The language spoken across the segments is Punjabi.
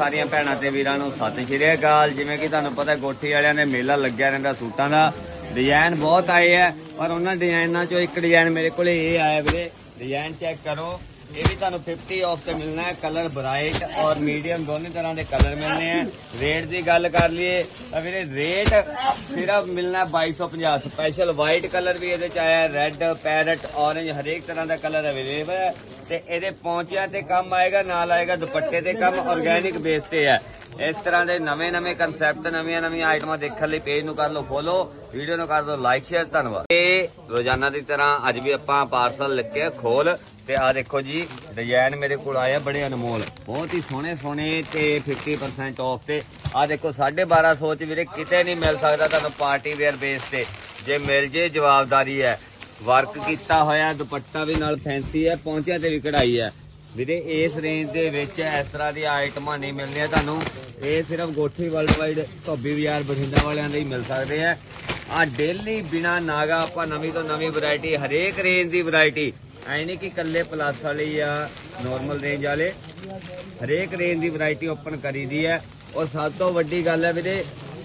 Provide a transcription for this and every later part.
ਸਾਰੀਆਂ ਭੈਣਾਂ ਤੇ ਵੀਰਾਂ ਨੂੰ ਸਤਿ ਸ਼੍ਰੀ ਅਕਾਲ। ਜਿਵੇਂ ਕਿ ਤੁਹਾਨੂੰ ਪਤਾ ਗੋਠੀ ਵਾਲਿਆਂ ਨੇ ਮੇਲਾ ਲੱਗਿਆ ਰਹਿੰਦਾ ਸੂਟਾਂ ਦਾ। ਡਿਜ਼ਾਈਨ ਬਹੁਤ ਆਏ ਆ, ਪਰ ਉਹਨਾਂ ਡਿਜ਼ਾਈਨਾਂ ਚੋਂ ਇੱਕ ਡਿਜ਼ਾਈਨ ਮੇਰੇ ਕੋਲੇ ਇਹ ਆਇਆ ਵੀਰੇ। ਡਿਜ਼ਾਈਨ ਚੈੱਕ ਕਰੋ। ਇਹ ਵੀ ਤੁਹਾਨੂੰ 50 ਆਫ ਤੇ ਮਿਲਣਾ ਹੈ। ਕਲਰ ਬ੍ਰਾਈਟ ਔਰ ਮੀਡੀਅਮ ਦੋਨੇ ਤਰ੍ਹਾਂ ਦੇ ਕਲਰ ਮਿਲਨੇ ਆ। ਰੇਟ ਦੀ ਗੱਲ ਕਰ ਲਈਏ ਤਾਂ ਵੀਰੇ, ਰੇਟ ਸਿਰਫ ਮਿਲਣਾ 2250 ਸਪੈਸ਼ਲ ਵਾਈਟ ਕਲਰ ਵੀ ਇਹਦੇ ਚ ਆਇਆ। ਰੈੱਡ ਪੈਰਟ ਔਰੇਂਜ ਹਰੇਕ ਤਰ੍ਹਾਂ ਦਾ ਕਲਰ ਅਵੇਲੇਬਲ ਹੈ। ਤੇ ਇਹਦੇ ਪੌਂਚਿਆਂ ਤੇ ਕੰਮ ਆਏਗਾ, ਨਾਲ ਆਏਗਾ ਦੁਪੱਟੇ ਤੇ ਕੰਮ ਆਰਗੈਨਿਕ ਬੇਸ ਤੇ ਹੈ। ਇਸ ਤਰ੍ਹਾਂ ਦੇ ਨਵੇਂ ਨਵੇਂ ਕਨਸੈਪਟ ਨਵੀਆਂ ਨਵੀਆਂ ਆਈਟਮਾਂ ਦੇਖਣ ਲਈ ਪੇਜ ਨੂੰ ਕਰ ਲਓ ਫੋਲੋ ਵੀਡੀਓ ਨੂੰ ਕਰ ਦਿਓ ਲਾਈਕ ਸ਼ੇਅਰ ਧੰਨਵਾਦ। ਇਹ ਰੋਜ਼ਾਨਾ ਦੀ ਤਰ੍ਹਾਂ ਅੱਜ ਵੀ ਆਪਾਂ ਪਾਰਸਲ ਲੱਗੇ ਖੋਲ। ਤੇ ਆ ਦੇਖੋ ਜੀ ਡਿਜ਼ਾਈਨ ਮੇਰੇ ਕੋਲ ਆਇਆ ਬੜੇ ਅਨਮੋਲ। ਬਹੁਤ ਹੀ ਸੋਹਣੇ ਸੋਹਣੇ ਤੇ 50% ਆਫ ਤੇ। ਆ ਦੇਖੋ 1250 ਚ ਵੀਰੇ ਕਿਤੇ ਨਹੀਂ ਮਿਲ ਸਕਦਾ ਤੁਹਾਨੂੰ ਪਾਰਟੀ ਵੇਅਰ ਬੇਸ ਤੇ। ਜੇ ਮਿਲ ਜੇ, ਜਵਾਬਦਾਰੀ ਹੈ। ਵਰਕ ਕੀਤਾ ਹੋਇਆ, ਦੁਪੱਟਾ ਵੀ ਨਾਲ ਫੈਂਸੀ ਹੈ ਪਹੁੰਚਿਆ ਤੇ ਵੀ ਕਢਾਈ ਹੈ। ਵੀਰੇ, ਇਸ ਰੇਂਜ ਦੇ ਵਿੱਚ ਇਸ ਤਰ੍ਹਾਂ ਦੀਆਂ ਆਈਟਮਾਂ ਨਹੀਂ ਮਿਲਣੀਆਂ ਤੁਹਾਨੂੰ। ਇਹ ਸਿਰਫ ਗੋਠੀ ਵਰਲਡ ਵਾਈਡ ਧੋਬੀ ਬਾਜ਼ਾਰ ਬਠਿੰਡਾ ਵਾਲਿਆਂ ਦੇ ਹੀ ਮਿਲ ਸਕਦੇ ਆ। ਆ ਡੇਲੀ ਬਿਨਾ ਨਾਗਾ ਆਪਾਂ ਨਵੀਂ ਤੋਂ ਨਵੀਂ ਵੈਰਾਈਟੀ ਹਰੇਕ ਰੇਂਜ ਦੀ ਵੈਰਾਈਟੀ ਐ ਨਹੀਂ ਕਿ ਇਕੱਲੇ ਪਲੱਸ ਵਾਲੀ ਆ ਨਾਰਮਲ ਰੇਂਜ ਵਾਲੇ। ਹਰੇਕ ਰੇਂਜ ਦੀ ਵੈਰਾਈਟੀ ਓਪਨ ਕਰੀਦੀ ਹੈ। ਔਰ ਸਭ ਤੋਂ ਵੱਡੀ ਗੱਲ ਹੈ ਵੀਰੇ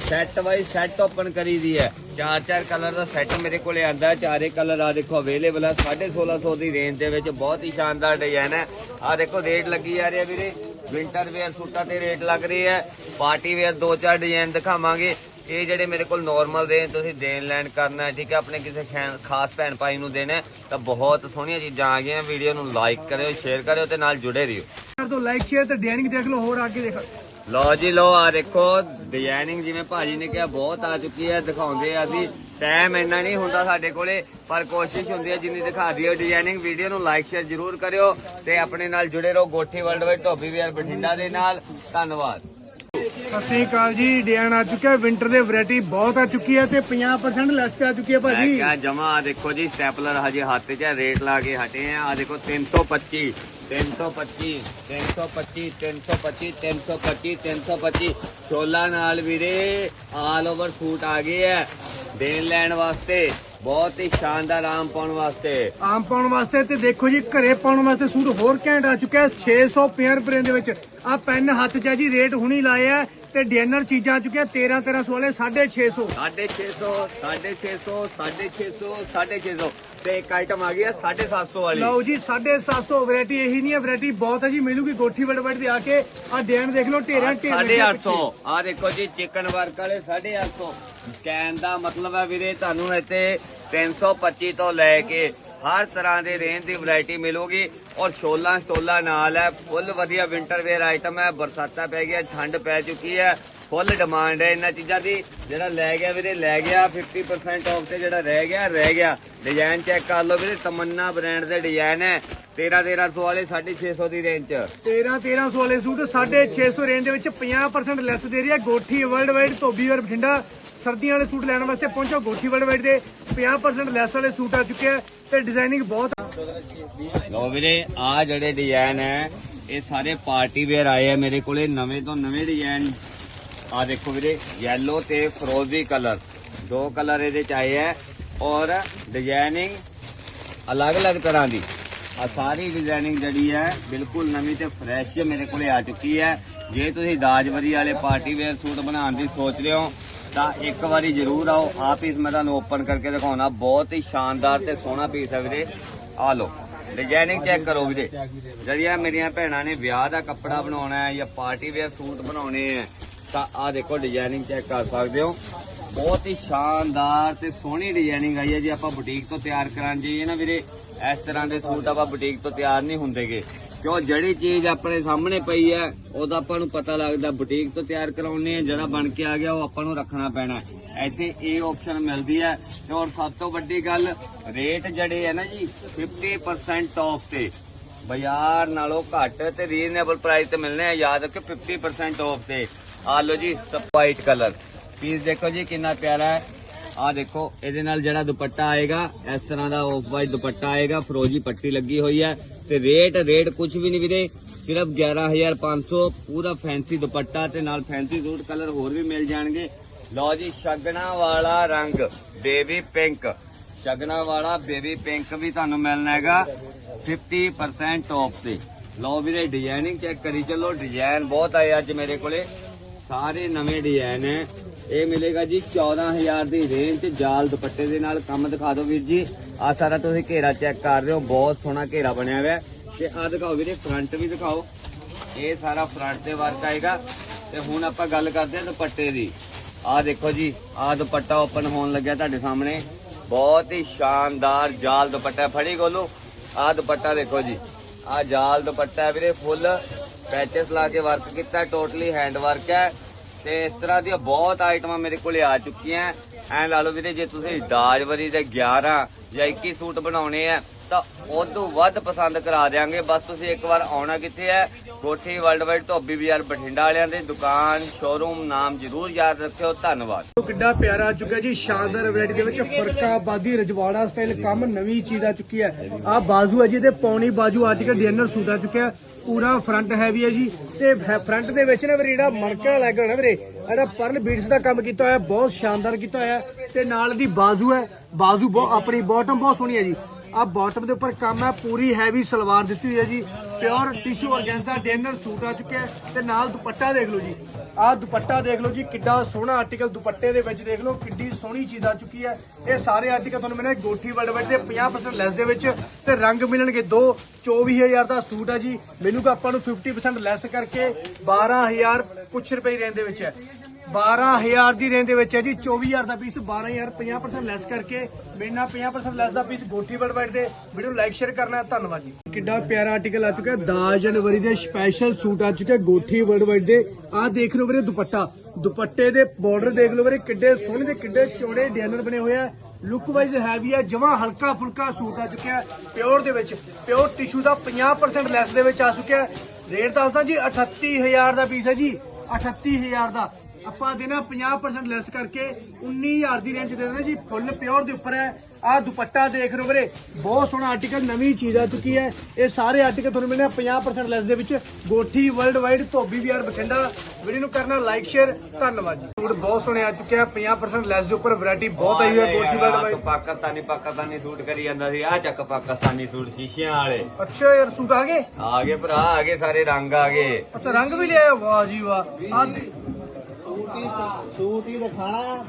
ਸੈੱਟ ਵਾਈਜ਼ ਸੈੱਟ ਓਪਨ ਕਰੀਦੀ ਹੈ। ਚਾਰ ਚਾਰ ਕਲਰ ਦਾ ਸੈੱਟ ਮੇਰੇ ਕੋਲੇ ਆਂਦਾ ਚਾਰੇ ਕਲਰ ਆ ਦੇਖੋ ਅਵੇਲੇਬਲ ਹੈ 1650 ਦੀ ਰੇਂਜ ਦੇ ਵਿੱਚ ਬਹੁਤ ਹੀ ਸ਼ਾਨਦਾਰ ਡਿਜ਼ਾਈਨ ਹੈ। ਆ ਦੇਖੋ ਰੇਟ ਲੱਗੀ ਜਾ ਰਹੀ ਵੀਰੇ। ਵਿੰਟਰ ਵੇਅਰ ਸੂਟਾਂ ਤੇ ਰੇਟ ਲੱਗ ਰਹੀ ਹੈ। ਪਾਰਟੀ ਵੇਅਰ ਦੋ ਚਾਰ ਡਿਜ਼ਾਈਨ ਦਿਖਾਵਾਂਗੇ। ਇਹ ਜਿਹੜੇ ਮੇਰੇ ਕੋਲ ਨਾਰਮਲ ਦੇ ਤੁਸੀਂ ਦੇਣ ਲੈਣ ਕਰਨਾ ਠੀਕ ਹੈ? ਆਪਣੇ ਕਿਸੇ ਖਾਸ ਭੈਣ ਭਾਈ ਨੂੰ ਦੇਣਾ ਤਾਂ ਬਹੁਤ ਸੋਹਣੀਆਂ ਚੀਜ਼ਾਂ ਆ ਗਈਆਂ। ਵੀਡੀਓ ਨੂੰ ਲਾਈਕ ਕਰਿਓ ਸ਼ੇਅਰ ਕਰਿਓ ਤੇ ਨਾਲ ਜੁੜੇ ਰਹੋ ਕਰ ਦੋ ਲਾਈਕ ਸ਼ੇਅਰ ਤੇ ਡੈਨਿੰਗ ਦੇਖ ਲਓ, ਹੋਰ ਅੱਗੇ ਦੇਖ। ਲਓ ਜੀ, ਲਓ ਆ ਦੇਖੋ ਡਿਜ਼ਾਈਨਿੰਗ ਜਿਵੇਂ ਭਾਜੀ ਨੇ ਕਿਹਾ, ਬਹੁਤ ਆ ਚੁੱਕੀ ਹੈ, ਦਿਖਾਉਂਦੇ ਆ ਅਸੀਂ। ਟਾਈਮ ਇੰਨਾ ਨਹੀਂ ਹੁੰਦਾ ਸਾਡੇ ਕੋਲੇ, ਪਰ ਕੋਸ਼ਿਸ਼ ਹੁੰਦੀ ਹੈ ਜਿੰਨੀ ਦਿਖਾ ਦਈਏ। ਡਿਜ਼ਾਈਨਿੰਗ ਵੀਡੀਓ ਨੂੰ ਲਾਈਕ ਸ਼ੇਅਰ ਜ਼ਰੂਰ ਕਰਿਓ ਤੇ ਆਪਣੇ ਨਾਲ ਜੁੜੇ ਰਹੋ Gothi world wide Dhobi VR Bathinda ਦੇ ਨਾਲ। ਧੰਨਵਾਦ। ਸਤਿ ਸ੍ਰੀ ਅਕਾਲ ਜੀ ਡਿਜ਼ਾਈਨ ਆ ਚੁੱਕਿਆ ਵਿੰਟਰ ਦੇ ਵੈਰਾਈਟੀ ਬਹੁਤ ਆ ਚੁੱਕੀ ਹੈ ਤੇ 50% ਲੈਸ ਆ ਚੁੱਕੀ ਹੈ ਭਾਜੀ। ਕਿਹਾ ਜਮਾ ਦੇਖੋ ਜੀ ਸਟੈਪਲਰ ਹਜੇ ਹੱਥ 'ਚ ਹੈ, ਰੇਟ ਲਾ ਕੇ ਹਟੇ ਆ। ਆ ਦੇਖੋ 325 325 325 325 325 325 ਛੋਲਾ ਨਾਲ ਵੀਰੇ ਆਲ ਓਵਰ ਸੂਟ ਆ ਗਏ ਹੈ ਦੇਣ ਲੈਣ ਵਾਸਤੇ ਬਹੁਤ ਹੀ ਸ਼ਾਨਦਾਰ ਆਮ ਪਾਉਣ ਵਾਸਤੇ। ਆਮ ਪਾਉਣ ਵਾਸਤੇ ਤੇ ਦੇਖੋ ਜੀ ਘਰੇ ਪਾਉਣ ਵਾਸਤੇ ਸੂਟ ਹੋਰ ਘੈਂਟ ਆ ਚੁੱਕਿਆ ਹੈ 650 ਰੁਪਏ ਦੇ ਵਿੱਚ। ਆ ਪੈਨ ਹੱਥ 'ਚ ਹੈ ਜੀ ਰੇਟ ਹੁਣੀ ਲਾਏ ਆ ਤੇ ਡਿਜ਼ਾਈਨਰ ਚੀਜ਼ਾਂ ਆ ਚੁੱਕੀਆਂ 13 1300 ਵਾਲੇ 650 650 650 650 650 ਤੇ ਇੱਕ ਆਈਟਮ ਆ ਗਈ ਹੈ 750 ਵਾਲੀ। ਲਓ ਜੀ 750 ਵੈਰਾਈਟੀ ਇਹੀ ਨਹੀਂ ਹੈ ਵੈਰਾਈਟੀ ਬਹੁਤ ਹੈ ਜੀ ਮਿਲੂਗੀ ਗੋਠੀ ਵੜ ਵੜ ਦੇ ਆ ਕੇ। ਆ ਡਿਜ਼ਾਈਨ ਦੇਖ ਲਓ ਢੇਰਾਂ ਢੇਰ ਸਾਢੇ 800 ਆ ਦੇਖੋ ਜੀ ਚਿਕਨ ਵਰਕ ਵਾਲੇ 850 ਕਹਿਣ ਦਾ ਮਤਲਬ ਹੈ ਵੀਰੇ ਤੁਹਾਨੂੰ ਇੱਥੇ 325 ਤੋਂ ਲੈ ਕੇ ਹਰ ਤਰ੍ਹਾਂ ਦੇ ਰੇਂਜ ਦੀ ਵੈਰਾਈਟੀ ਮਿਲੂਗੀ ਔਰ ਸ਼ੋਲਾਂ ਸਟੋਲਾ ਨਾਲ ਹੈ ਫੁੱਲ ਵਧੀਆ ਵਿੰਟਰ ਵੇਅਰ ਆਈਟਮ ਹੈ, ਬਰਸਾਤਾਂ ਪੈ ਗਿਆ ਠੰਡ ਪੈ ਚੁੱਕੀ ਹੈ ਫੁੱਲ ਡਿਮਾਂਡ ਹੈ ਇਹਨਾਂ ਚੀਜ਼ਾਂ ਦੀ। ਜਿਹੜਾ ਲੈ ਗਿਆ ਵੀਰੇ, ਲੈ ਗਿਆ 50% ਆਫ ਤੇ ਜਿਹੜਾ ਰਹਿ ਗਿਆ ਰਹਿ ਗਿਆ। ਡਿਜ਼ਾਈਨ ਚੈੱਕ ਕਰ ਲਓ ਵੀਰੇ, ਤਮੰਨਾ ਬ੍ਰਾਂਡ ਦੇ ਡਿਜ਼ਾਈਨ ਹੈ। 13 1300 ਵਾਲੇ 650 ਦੀ ਰੇਂਜ ਚ। 13 1300 ਵਾਲੇ ਸੂਟ 650 ਰੇਂਜ ਦੇ ਵਿੱਚ 50% ਲੈਸ ਦੇ ਰਹੀ। ਹੈ ਗੋਠੀ ਵਰਲਡ ਵਾਈਡ ਧੋਬੀ ਵਰ ਬਠਿੰਡਾ। ਸਰਦੀਆਂ ਵਾਲੇ ਸੂਟ ਲੈਣ ਵਾਸਤੇ ਪਹੁੰਚੋ। ਗੋਠੀ ਵਰਲਡ ਵਾਈਡ ਦੇ 50% ਲੈਸ ਵਾਲੇ ਸੂਟ ਆ ਚੁੱਕੇ ਆ ਤੇ ਡਿਜ਼ਾਈਨਿੰਗ ਬਹੁਤ ਆ। ਲੋ ਵੀਰੇ, ਆ ਜਿਹੜੇ ਡਿਜ਼ਾਈਨ ਹੈ, ਇਹ ਸਾਰੇ ਪਾਰਟੀ ਵੇਅਰ ਆਏ ਆ ਮੇਰੇ ਕੋਲੇ, ਨਵੇਂ ਤੋਂ ਨਵੇਂ ਡਿਜ਼ਾਈਨ ਆ ਦੇਖੋ ਵੀਰੇ, yellow ਤੇ ਫਰੋਜ਼ੀ ਕਲਰ ਦੋ ਕਲਰ ਇਹਦੇ ਚ ਆਏ ਆ ਔਰ ਡਿਜ਼ਾਈਨਿੰਗ ਅਲੱਗ-ਅਲੱਗ ਤਰ੍ਹਾਂ ਦੀ। ਆ ਸਾਰੀ ਡਿਜ਼ਾਈਨਿੰਗ ਜਿਹੜੀ ਹੈ, ਬਿਲਕੁਲ ਨਵੀਂ ਤੇ ਫਰੈਸ਼ ਮੇਰੇ ਕੋਲੇ ਆ ਚੁੱਕੀ ਹੈ। ਜੇ ਤੁਸੀਂ ਦਾਜਵਰੀ ਵਾਲੇ ਪਾਰਟੀ ਵੇਅਰ ਸੂਟ ਬਣਾਉਣ ਦੀ ਸੋਚ ਰਹੇ ਹੋ ਤਾਂ ਇੱਕ ਵਾਰੀ ਜ਼ਰੂਰ ਆਓ। ਆ ਪੀਸ ਮੈਂ ਤੁਹਾਨੂੰ ਓਪਨ ਕਰਕੇ ਦਿਖਾਉਣਾ। ਬਹੁਤ ਹੀ ਸ਼ਾਨਦਾਰ ਤੇ ਸੋਹਣਾ ਪੀਸ ਹੈ ਵੀਰੇ। ਆ ਲਓ ਡਿਜ਼ਾਈਨਿੰਗ ਚੈੱਕ ਕਰੋ ਵੀਰੇ। ਜਿਹੜੀਆਂ ਮੇਰੀਆਂ ਭੈਣਾਂ ਨੇ ਵਿਆਹ ਦਾ ਕੱਪੜਾ ਬਣਾਉਣਾ ਹੈ ਜਾਂ ਪਾਰਟੀ ਵੇਅਰ ਸੂਟ ਬਣਾਉਣੇ ਹੈ, ਤਾਂ ਆ ਦੇਖੋ ਡਿਜ਼ਾਈਨਿੰਗ ਚੈੱਕ ਕਰ ਸਕਦੇ ਹੋ। ਬਹੁਤ ਹੀ ਸ਼ਾਨਦਾਰ ਤੇ ਸੋਹਣੀ ਡਿਜ਼ਾਈਨਿੰਗ ਆਈ ਹੈ। ਜੇ ਆਪਾਂ ਬੁਟੀਕ ਤੋਂ ਤਿਆਰ ਕਰਾਂ ਜਾਈਏ ਨਾ ਵੀਰੇ, ਇਸ ਤਰ੍ਹਾਂ ਦੇ ਸੂਟ ਆਪਾਂ ਬੁਟੀਕ ਤੋਂ ਤਿਆਰ ਨਹੀਂ ਹੁੰਦੇਗੇ। ਕਿਉਂ ਜਿਹੜੀ ਚੀਜ਼ ਆਪਣੇ ਸਾਹਮਣੇ ਪਈ ਹੈ, ਉਹਦਾ ਆਪਾਂ ਨੂੰ ਪਤਾ ਲੱਗਦਾ। ਬੁਟੀਕ ਤੋਂ ਤਿਆਰ ਕਰਾਉਣੇ ਆ ਜਿਹੜਾ ਬਣ ਕੇ ਆ ਗਿਆ, ਉਹ ਆਪਾਂ ਨੂੰ ਰੱਖਣਾ ਪੈਣਾ। ਇੱਥੇ ਇਹ ਆਪਸ਼ਨ ਮਿਲਦੀ ਹੈ। ਤੇ ਔਰ ਸਭ ਤੋਂ ਵੱਡੀ ਗੱਲ ਰੇਟ ਜਿਹੜੇ ਹੈ ਨਾ ਜੀ 50% ਆਫ ਤੇ। ਬਾਜ਼ਾਰ ਨਾਲੋਂ ਘੱਟ ਤੇ ਰੀਜ਼ਨੇਬਲ ਪ੍ਰਾਈਸ ਤੇ ਮਿਲਨੇ ਆ। ਯਾਦ ਰੱਖੋ 50% ਆਫ ਤੇ। ਆ ਲਓ ਜੀ ਵਾਈਟ ਕਲਰ ਪੀਸ ਦੇਖੋ ਜੀ, ਕਿੰਨਾ ਪਿਆਰਾ ਹੈ। ਆ ਦੇਖੋ, ਇਹਦੇ ਨਾਲ ਜਿਹੜਾ ਦੁਪੱਟਾ ਆਏਗਾ, ਇਸ ਤਰ੍ਹਾਂ ਦਾ ਆਫ ਵਾਈਟ ਦੁਪੱਟਾ ਆਏਗਾ, ਫਰੋਜੀ ਪੱਟੀ ਲੱਗੀ ਹੋਈ ਹੈ ਤੇ ਰੇਟ ਰੇਟ ਕੁਝ ਵੀ ਨਹੀਂ ਵੀਰੇ, ਸਿਰਫ 11500 ਪੂਰਾ ਫੈਂਸੀ ਦੁਪੱਟਾ ਤੇ ਨਾਲ ਫੈਂਸੀ ਸੂਟ ਕਲਰ ਹੋਰ ਵੀ ਮਿਲ ਜਾਣਗੇ। ਲਓ ਜੀ, ਸ਼ਗਨਾ ਵਾਲਾ ਰੰਗ ਬੇਬੀ ਪਿੰਕ ਸ਼ਗਨਾ ਵਾਲਾ ਬੇਬੀ ਪਿੰਕ ਵੀ ਤੁਹਾਨੂੰ ਮਿਲਣਾ ਹੈਗਾ 50% ਆਫ ਤੇ। ਲਓ ਵੀਰੇ ਡਿਜ਼ਾਈਨਿੰਗ ਚੈੱਕ ਕਰੀ ਚੱਲੋ ਡਿਜ਼ਾਈਨ ਬਹੁਤ ਆਏ ਅੱਜ ਮੇਰੇ ਕੋਲੇ। ਸਾਰੇ ਨਵੇਂ ਡਿਜ਼ਾਈਨ ਹੈ। ਇਹ ਮਿਲੇਗਾ ਜੀ 14000 ਦੀ ਰੇਂਜ ਤੇ ਜਾਲ ਦੁਪੱਟੇ ਦੇ ਨਾਲ ਕੰਮ ਦਿਖਾ ਦਿਓ ਵੀਰ ਜੀ। ਆ ਸਾਰਾ ਤੁਸੀਂ ਘੇਰਾ ਚੈੱਕ ਕਰ ਰਹੇ ਹੋ, ਬਹੁਤ ਸੋਹਣਾ ਘੇਰਾ ਬਣਿਆ ਹੋਇਆ। ਤੇ ਆ ਦਿਖਾਓ ਵੀਰੇ ਫਰੰਟ ਵੀ ਦਿਖਾਓ। ਇਹ ਸਾਰਾ ਫਰੰਟ ਤੇ ਵਰਕ ਆਏਗਾ। ਤੇ ਹੁਣ ਆਪਾਂ ਗੱਲ ਕਰਦੇ ਹਾਂ ਦੁਪੱਟੇ ਦੀ। ਆ ਦੇਖੋ ਜੀ ਆ ਦੁਪੱਟਾ ਓਪਨ ਹੋਣ ਲੱਗਿਆ ਤੁਹਾਡੇ ਸਾਹਮਣੇ। ਬਹੁਤ ਹੀ ਸ਼ਾਨਦਾਰ ਜਾਲ ਦੁਪੱਟਾ ਫੜੀ ਗੋਲੂ ਆ ਦੁਪੱਟਾ ਦੇਖੋ ਜੀ ਆ ਜਾਲ ਦੁਪੱਟਾ ਵੀਰੇ ਫੁੱਲ ਪੈਚਸ ਲਾ ਕੇ ਵਰਕ ਕੀਤਾ ਟੋਟਲੀ ਹੈਂਡ ਵਰਕ ਹੈ। ਤੇ ਇਸ ਤਰ੍ਹਾਂ ਦੀਆਂ ਬਹੁਤ ਆਈਟਮਾਂ ਮੇਰੇ ਕੋਲੇ ਆ ਚੁੱਕੀਆਂ ਐਂ। ਲਾ ਲਓ ਵੀਰੇ, ਜੇ ਤੁਸੀਂ ਦਾਜਵਰੀ ਦੇ 11 ਜਾਂ 21 ਸੂਟ ਬਣਾਉਣੇ ਆ ਤਾਂ ਉਦੋਂ ਵੱਧ ਪਸੰਦ ਕਰਾ ਦੇਾਂਗੇ ਬਸ ਤੁਸੀਂ ਇੱਕ ਵਾਰ ਆਉਣਾ ਕਿੱਥੇ ਹੈ ਕੋਠੀ ਵਰਲਡ ਵਾਈਡ ਧੋਬੀ ਬਾਜ਼ਾਰ ਬਠਿੰਡਾ ਵਾਲਿਆਂ ਦੀ ਦੁਕਾਨ ਸ਼ੋਰੂਮ ਨਾਮ ਜ਼ਰੂਰ ਯਾਦ ਰੱਖਿਓ, ਧੰਨਵਾਦ। ਕਿੱਡਾ ਪਿਆਰਾ ਆ ਚੁੱਕਾ ਜੀ, ਸ਼ਾਨਦਾਰ ਵੈਰਾਈਟੀ ਦੇ ਵਿੱਚ ਫਰਕਾਬਾਦੀ, ਰਜਵਾੜਾ ਸਟਾਈਲ ਕੰਮ ਨਵੀਂ ਚੀਜ਼ ਆ ਚੁੱਕੀ ਹੈ। ਆ ਬਾਜ਼ੂ ਹੈ ਜੀ ਤੇ ਪੌਣੀ ਬਾਜ਼ੂ ਆਰਟੀਕਲ ਡਿਜ਼ਾਈਨਰ ਸੂਟ ਆ ਚੁੱਕਿਆ। ਪੂਰਾ ਫਰੰਟ ਹੈਵੀ ਹੈ ਜੀ, ਤੇ ਫਰੰਟ ਦੇ ਵਿੱਚ ਨਾ ਵੀਰੇ ਜਿਹੜਾ ਮਣਕਾ ਲੱਗ ਹੋਣਾ ਵੀਰੇ, ਜਿਹੜਾ ਪਰਲ ਬੀਡਸ ਦਾ ਕੰਮ ਕੀਤਾ ਹੋਇਆ, ਬਹੁਤ ਸ਼ਾਨਦਾਰ ਕੀਤਾ ਹੋਇਆ ਤੇ ਨਾਲ ਦੀ ਬਾਜ਼ੂ ਹੈ, ਬਾਜ਼ੂ ਬਹੁਤ ਆਪਣੀ ਬਾਟਮ ਬਹੁਤ ਸੋਹਣੀ ਹੈ ਜੀ। ਆ ਬਾਟਮ ਦੇ ਉੱਪਰ ਕੰਮ ਹੈ, ਪੂਰੀ ਹੈਵੀ ਸਲਵਾਰ ਦਿੱਤੀ ਹੋਈ ਹੈ ਜੀ। ਪਿਓਰ ਟਿਸ਼ੂ ਔਰਗੈਂਜ਼ਾ ਡੇਨਰ ਸੂਟ ਆ ਚੁੱਕਿਆ ਹੈ ਤੇ ਨਾਲ ਦੁਪੱਟਾ ਦੇਖ ਲਓ ਜੀ। ਆ ਦੁਪੱਟਾ ਦੇਖ ਲਓ ਜੀ, ਕਿੱਡਾ ਸੋਹਣਾ ਆਰਟੀਕਲ ਦੁਪੱਟੇ ਦੇ ਵਿੱਚ ਦੇਖ ਲਓ, ਕਿੱਡੀ ਸੋਹਣੀ ਚੀਜ਼ ਆ ਚੁੱਕੀ ਹੈ। ਇਹ ਸਾਰੇ ਆਰਟੀਕਲ ਤੁਹਾਨੂੰ ਮਿਲਣੇ ਗੋਠੀ ਵਰਡ ਵਿੱਚ ਦੇ 50% ਲੈਸ ਦੇ ਵਿੱਚ ਤੇ ਰੰਗ ਮਿਲਣਗੇ ਦੋ 24000 ਦਾ ਸੂਟ ਆ ਜੀ। ਮਿਲੂਗਾ ਆਪਾਂ ਨੂੰ 50% ਲੈਸ ਕਰਕੇ 12000 ਕੁਛ ਰੁਪਏ ਰੇਂਜ ਦੇ ਵਿੱਚ ਹੈ। 12000 ਦੀ ਰੇਂਜ ਦੇ ਵਿੱਚ ਹੈ ਜੀ। 24000 ਦਾ ਪੀਸ 12000 50% ਲੈਸ ਕਰਕੇ ਮੇਨਾ 50% ਲੈਸ ਦਾ ਪੀਸ ਗੋਠੀ ਵਰਡ ਦੇ ਵੀਡੀਓ ਲਾਈਕ ਸ਼ੇਅਰ ਕਰਨਾ ਧੰਨਵਾਦ ਜੀ। ਕਿੱਡਾ ਪਿਆਰਾ ਆਰਟੀਕਲ ਆ ਚੁੱਕਾ ਹੈ। 10 ਜਨਵਰੀ ਦੇ ਸਪੈਸ਼ਲ ਸੂਟ ਆ ਚੁੱਕੇ ਗੋਠੀ ਵਰਡ ਦੇ। ਆਹ ਦੇਖ ਲਓ ਵੀਰੇ ਦੁਪੱਟਾ। ਦੁਪੱਟੇ ਦੇ ਬਾਰਡਰ ਦੇਖ ਲਓ ਵੀਰੇ, ਕਿੱਡੇ ਸੋਹਣੇ ਤੇ ਕਿੱਡੇ ਚੌੜੇ ਡਿਜ਼ਾਈਨਰ ਬਣੇ ਹੋਏ ਆ। ਲੁੱਕ ਵਾਈਜ਼ ਹੈਵੀ ਹੈ ਜਮਾ ਹਲਕਾ ਫੁਲਕਾ ਸੂਟ ਆ ਚੁੱਕਿਆ ਪਿਓਰ ਦੇ ਵਿੱਚ ਪਿਓਰ ਟਿਸ਼ੂ ਦਾ 50% ਲੈਸ ਦੇ ਵਿੱਚ ਆ ਚੁੱਕਿਆ ਰੇਟ ਦੱਸਦਾ ਜੀ 38000 ਦਾ ਪੀਸ ਹੈ ਜੀ। 38000 ਦਾ। ਆਪਾਂ ਦੇਣਾ 50% ਲੈਸ ਕਰਕੇ 19000 ਦੀ ਰੇਂਜ ਦੇ ਦੇਣਾ ਜੀ। ਫੁੱਲ ਪਿਓਰ ਦੇ ਉੱਪਰ ਹੈ। ਆਹ ਦੁਪੱਟਾ ਦੇਖ ਰਹੇ ਵੀਰੇ। ਬਹੁਤ ਸੋਹਣਾ ਆਰਟੀਕਲ ਨਵੀਂ ਚੀਜ਼ ਆ ਚੁੱਕੀ ਹੈ। ਇਹ ਸਾਰੇ ਆਰਟੀਕਲ ਤੁਹਾਨੂੰ ਮਿਲਣੇ 50% ਲੈਸ ਦੇ ਵਿੱਚ। Gothi world wide Dhobi VR Bathinda. Video ਨੂੰ ਕਰਨਾ ਲਾਈਕ ਸ਼ੇਅਰ ਧੰਨਵਾਦ ਜੀ। ਸੂਟ ਬਹੁਤ ਸੋਹਣੇ ਆ ਚੁੱਕੇ ਆ। 50% ਲੈਸ ਦੇ ਉੱਪਰ ਵੈਰਾਈਟੀ ਬਹੁਤ ਆਈ ਹੋਈ ਹੈ Gothi world wide Pakistani Pakistani suit ਕਰੀ ਜਾਂਦਾ ਸੀ। ਆ ਚੱਕ ਪਾਕਿਸਤਾਨੀ ਸੂਟ ਸ਼ੀਸ਼ਿਆਂ ਵਾਲੇ। ਅੱਛਾ ਯਾਰ ਸੂਟ ਆ ਗਏ? ਆ ਗਏ ਭਰਾ ਆ ਗਏ ਸਾਰੇ ਰੰਗ ਆ ਗਏ। ਅੱਛਾ ਰੰਗ ਵੀ ਲਿਆਇਆ? ਵਾਹ ਜੀ ਵਾਹ। ਆਹ ਦੇ- ਸੂਟ ਹੀ ਦਿਖਾਣਾ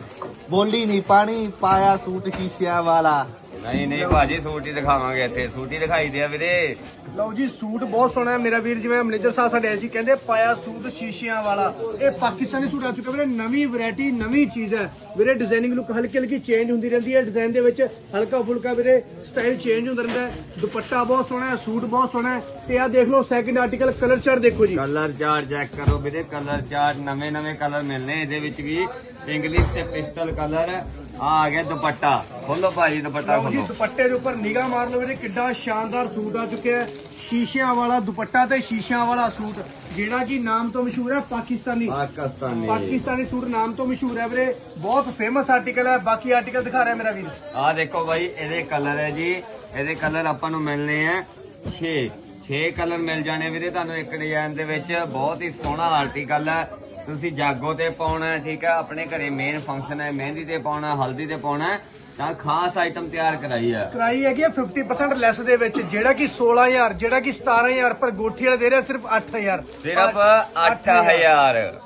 ਬੋਲੀ ਨਹੀਂ ਪਾਣੀ ਪਾਇਆ ਸੂਟ ਸ਼ੀਸ਼ਿਆਂ ਵਾਲਾ। ਨਹੀਂ ਨਹੀਂ ਭਾਜੀ ਸੂਟ ਹੀ ਦਿਖਾਵਾਂਗੇ ਇੱਥੇ। ਸੂਟ ਹੀ ਦਿਖਾਈ ਦਿਆ ਵੀਰੇ। ਲਓ ਜੀ ਸੂਟ ਬਹੁਤ ਸੋਹਣਾ ਹੈ। ਮੇਰਾ ਵੀਰ ਜਿਵੇਂ ਮੈਨੇਜਰ ਸਾਹਿਬ ਸਾਡੇ ਆਏ ਸੀ ਕਹਿੰਦੇ ਪਾਇਆ ਸੂਟ ਸ਼ੀਸ਼ਿਆਂ ਵਾਲਾ। ਇਹ ਪਾਕਿਸਤਾਨੀ ਸੂਟ ਆ ਚੁੱਕਾ ਵੀਰੇ। ਨਵੀਂ ਵੈਰਾਈਟੀ ਨਵੀਂ ਚੀਜ਼ ਹੈ। ਵੀਰੇ ਡਿਜ਼ਾਈਨਿੰਗ ਲੁੱਕ ਹਲਕੀ ਹਲਕੀ ਚੇਂਜ ਹੁੰਦੀ ਰਹਿੰਦੀ ਹੈ। ਡਿਜ਼ਾਈਨ ਦੇ ਵਿੱਚ ਹਲਕਾ ਫੁਲਕਾ ਵੀਰੇ ਸਟਾਈਲ ਚੇਂਜ ਹੁੰਦਾ ਰਹਿੰਦਾ ਹੈ। ਦੁਪੱਟਾ ਬਹੁਤ ਸੋਹਣਾ ਹੈ ਸੂਟ ਬਹੁਤ ਸੋਹਣਾ ਹੈ। ਤੇ ਆ ਦੇਖ ਲਓ ਸੈਕਿੰਡ ਆਰਟੀਕਲ ਕਲਰ ਚਾਰਟ ਦੇਖੋ ਜੀ। ਕਲਰ ਚਾਰਟ ਚੈੱਕ ਕਰੋ ਵੀਰੇ ਕਲਰ ਚਾਰਟ ਨਵੇਂ ਨਵੇਂ ਕਲਰ ਮਿਲਨੇ ਇਹਦੇ ਵਿੱਚ ਵੀ। ਇੰਗਲਿਸ਼ ਤੇ ਪਿਸਟਲ ਕਲਰ ਆ ਆ ਗਿਆ ਦੁਪੱਟਾ। ਖੋਲੋ ਭਾਜੀ ਦੁਪੱਟਾ ਲਓ ਜੀ ਖੋਲੋ। ਦੁਪੱਟੇ ਦੇ ਉੱਪਰ ਨਿਗਾਹ ਮਾਰ ਲਓ ਵੀਰੇ ਕਿੱਡਾ ਸ਼ਾਨਦਾਰ ਸੂਟ ਆ ਚੁੱਕਿਆ ਹੈ। ਸ਼ੀਸ਼ਿਆਂ ਵਾਲਾ ਦੁਪੱਟਾ ਤੇ ਸ਼ੀਸ਼ਿਆਂ ਵਾਲਾ ਸੂਟ ਜਿਹੜਾ ਕਿ ਨਾਮ ਤੋਂ ਮਸ਼ਹੂਰ ਹੈ ਪਾਕਿਸਤਾਨੀ। ਪਾਕਿਸਤਾਨੀ। ਪਾਕਿਸਤਾਨੀ ਸੂਟ ਨਾਮ ਤੋਂ ਮਸ਼ਹੂਰ ਹੈ ਵੀਰੇ। ਬਹੁਤ ਫੇਮਸ ਆਰਟੀਕਲ ਹੈ ਬਾਕੀ ਆਰਟੀਕਲ ਦਿਖਾ ਰਿਹਾ ਮੇਰਾ ਵੀਰ। ਆ ਦੇਖੋ ਭਾਈ ਇਹਦੇ ਕਲਰ ਹੈ ਜੀ। ਇਹਦੇ ਕਲਰ ਆਪਾਂ ਨੂੰ ਮਿਲਨੇ ਆ 6 6 ਕਲਰ ਮਿਲ ਜਾਣੇ ਵੀਰੇ ਤੁਹਾਨੂੰ ਇੱਕ ਡਿਜ਼ਾਈਨ ਦੇ ਵਿੱਚ। ਬਹੁਤ ਹੀ ਸੋਹਣਾ ਆਰਟੀਕਲ ਹੈ। ਤੁਸੀਂ ਜਾਗੋ ਤੇ ਪਾਉਣਾ ਠੀਕ ਹੈ ਆਪਣੇ ਘਰੇ ਮੇਨ ਫੰਕਸ਼ਨ ਹੈ ਮਹਿੰਦੀ ਤੇ ਪਾਉਣਾ ਹਲਦੀ ਤੇ ਪਾਉਣਾ ਤਾਂ ਖਾਸ ਆਈਟਮ ਤਿਆਰ ਕਰਾਈ ਹੈ ਕਰਾਈ ਹੈਗੀ ਹੈ 50% ਲੈਸ ਦੇ ਵਿੱਚ ਜਿਹੜਾ ਕਿ 16000 ਜਿਹੜਾ ਕਿ 17000 ਪਰ ਗੋਠੀ ਵਾਲਾ ਦੇ ਰਿਹਾ ਸਿਰਫ 8000 ਸਿਰਫ 8000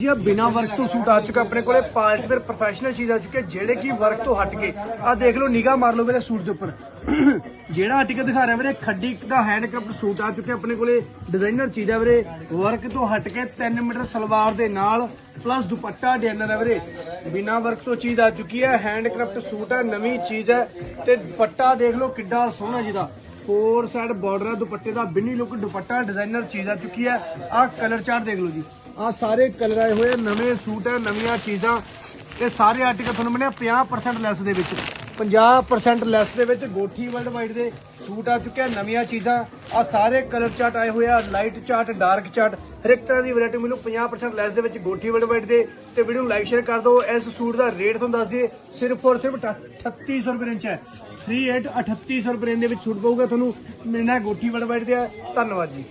ਜੀ ਬਿਨਾ ਵਰਕ ਤੋਂ ਸੂਟ ਆ ਚੁੱਕਾ। ਆਪਣੇ ਕੋਲੇ ਪਾਰਟ ਵੇਅਰ ਪ੍ਰੋਫੈਸ਼ਨਲ ਚੀਜ਼ ਆ ਚੁੱਕੀ ਹੈ, ਜਿਹੜੇ ਕਿ ਵਰਕ ਤੋਂ ਹਟ ਕੇ। ਆ ਦੇਖ ਲਓ, ਨਿਗਾਹ ਮਾਰ ਲਓ ਮੇਰੇ ਸੂਟ ਦੇ ਉੱਪਰ। ਜਿਹੜਾ ਆਰਟੀਕਲ ਦਿਖਾ ਰਿਹਾ ਵੀਰੇ, ਖੱਡੀ ਦਾ ਹੈਂਡਕ੍ਰਾਫਟ ਸੂਟ ਆ ਚੁੱਕਿਆ ਆਪਣੇ ਕੋਲੇ। ਡਿਜ਼ਾਈਨਰ ਚੀਜ਼ ਆ ਵੀਰੇ। ਵਰਕ ਤੋਂ ਹਟ ਕੇ 3 ਮੀਟਰ ਸਲਵਾਰ ਦੇ ਨਾਲ ਪਲੱਸ ਦੁਪੱਟਾ ਡਿਜ਼ਾਈਨਰ ਹੈ ਵੀਰੇ। ਬਿਨਾ ਵਰਕ ਤੋਂ ਚੀਜ਼ ਆ ਚੁੱਕੀ ਹੈ ਹੈਂਡਕ੍ਰਾਫਟ ਸੂਟ ਹੈ ਨਵੀਂ ਚੀਜ਼ ਹੈ। ਤੇ ਦੁਪੱਟਾ ਦੇਖ ਲਓ ਕਿੱਡਾ ਸੋਹਣਾ ਜਿਹਦਾ ਫੋਰ ਸਾਈਡ ਬਾਰਡਰ ਹੈ ਦੁਪੱਟੇ ਦਾ, ਬਿੰਨੀ ਲੁੱਕ ਦੁਪੱਟਾ ਡਿਜ਼ਾਈਨਰ ਚੀਜ਼ ਆ ਚੁੱਕੀ ਹੈ। ਆਹ ਕਲਰ ਚਾਰਟ ਦੇਖ ਲਓ ਜੀ। ਆਹ ਸਾਰੇ ਕਲਰ ਆਏ ਹੋਏ, ਨਵੇਂ ਸੂਟ ਹੈ, ਨਵੀਆਂ ਚੀਜ਼ਾਂ। ਇਹ ਸਾਰੇ ਆਰਟੀਕਲ ਤੁਹਾਨੂੰ ਮਿਲੇ 50% ਲੈਸ ਦੇ ਵਿੱਚ। 50% ਲੈਸ ਦੇ ਵਿੱਚ ਗੋਠੀ ਵਰਲਡ ਵਾਈਡ ਦੇ ਸੂਟ ਆ ਚੁੱਕੇ ਆ, ਨਵੀਆਂ ਚੀਜ਼ਾਂ। ਆ ਸਾਰੇ ਕਲਰ ਚਾਰਟ ਆਏ ਹੋਏ ਆ ਲਾਈਟ ਚਾਰਟ ਡਾਰਕ ਚਾਰਟ ਹਰ ਇੱਕ ਤਰ੍ਹਾਂ ਦੀ ਵੈਰਾਈਟੀ ਮਿਲੂ 50% ਲੈਸ ਦੇ ਵਿੱਚ ਗੋਠੀ ਵਰਲਡ ਵਾਈਡ ਦੇ। ਤੇ ਵੀਡੀਓ ਨੂੰ ਲਾਈਕ ਸ਼ੇਅਰ ਕਰ ਦਿਓ। ਇਸ ਸੂਟ ਦਾ ਰੇਟ ਤੁਹਾਨੂੰ ਦੱਸ ਦਈਏ, ਸਿਰਫ ਔਰ ਸਿਰਫ 3800 ਰੁਪਏ ਰੇਂਜ 'ਚ ਹੈ 38 3800 ਰੁਪਏ ਰੇਂਜ ਦੇ ਵਿੱਚ ਸੂਟ ਪਊਗਾ ਤੁਹਾਨੂੰ। ਮਿਲਣਾ ਗੋਠੀ ਵਰਲਡ ਵਾਈਡ ਦੇ ਧੰਨਵਾਦ ਜੀ।